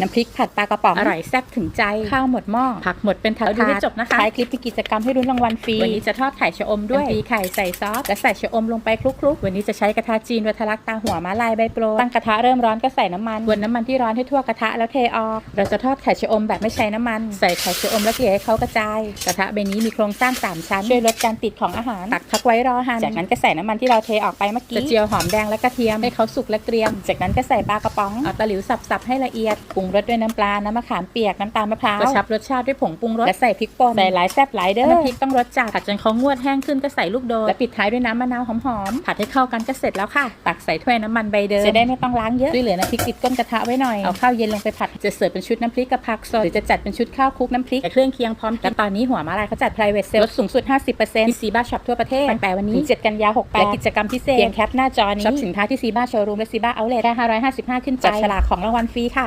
น้ำพริกผัดปลากระป๋องอร่อยแซ่บถึงใจ ข้าวหมดหม้อผักหมดเป็นถาดเอาดูให้จบนะคะท้ายคลิปมีกิจกรรมให้รุ้นรางวัลฟรี วันนี้จะทอดไข่ชะอมด้วยตีไข่ใส่ซอสและใส่ชะอมลงไปคลุกๆ วันนี้จะใช้กระทะจีนวัทลักตาหัวม้าลายใบโปรยตั้งกระทะเริ่มร้อนก็ใส่น้ำมันวนน้ำมันที่ร้อนให้ทั่วกระทะแล้วเทออก เราจะทอดไข่ชะอมแบบไม่ใช้น้ำมัน ใส่ไข่ชะอมแล้วเกลี่ยให้เขากระจาย กระทะใบนี้มีโครงสร้างสามชั้นช่วยลดการติดของอาหารตักพักไว้รอหั่นจากนั้นก็ใส่น้ำมันที่เราเทออกไปเมื่อกี้กระเจียวหอมแดงและกระเทียมให้เขาสุกและเกรียม จากนั้นก็ใส่ปลากระป๋องเอาตะหลิวสับๆให้ละเอียดปรุงรสด้วยน้ำปลา น้ำมะขามเปียก น้ำตาลมะพร้าวกระชับรสชาติด้วยผงปรุงรสและใส่พริกป่นใส่หลายแซ่บหลายเด้อน้ำพริกต้องรสจัดผัดจนเขางวดแห้งขึ้นก็ใส่ลูกโดดและปิดท้ายด้วยน้ำมะนาวหอมๆผัดให้เข้ากันก็เสร็จแล้วค่ะ ตักใส่ถ้วยน้ำมันใบเดิมจะได้ไม่ต้องล้างเยอะด้วยเหลือน้ำพริกติดก้นกระทะไว้หน่อยเอาข้าวเย็นลงไปผัดจะเสิร์ฟเป็นชุดน้ำพริกกับผักสดหรือจะจัดเป็นชุดข้าวคลุกน้ำพริกและเครื่องเคียงพร้อมกินตอนนี้หัวมาลายเขาจัด private sale ลดสูงสุด 50%ที่ซีบ้าช็อปทั่วประเทศตั้งแต่วันนี้ถึง7กันยา68และกิจกรรมพิเศษเพียงแคปหน้าจอนี้ช็อปสินค้าที่ซีบ้าโชว์รูมและซีบ้าเอาท์เลทได้555 ขึ้นไปจับฉลากของรางวัลฟรีค่ะ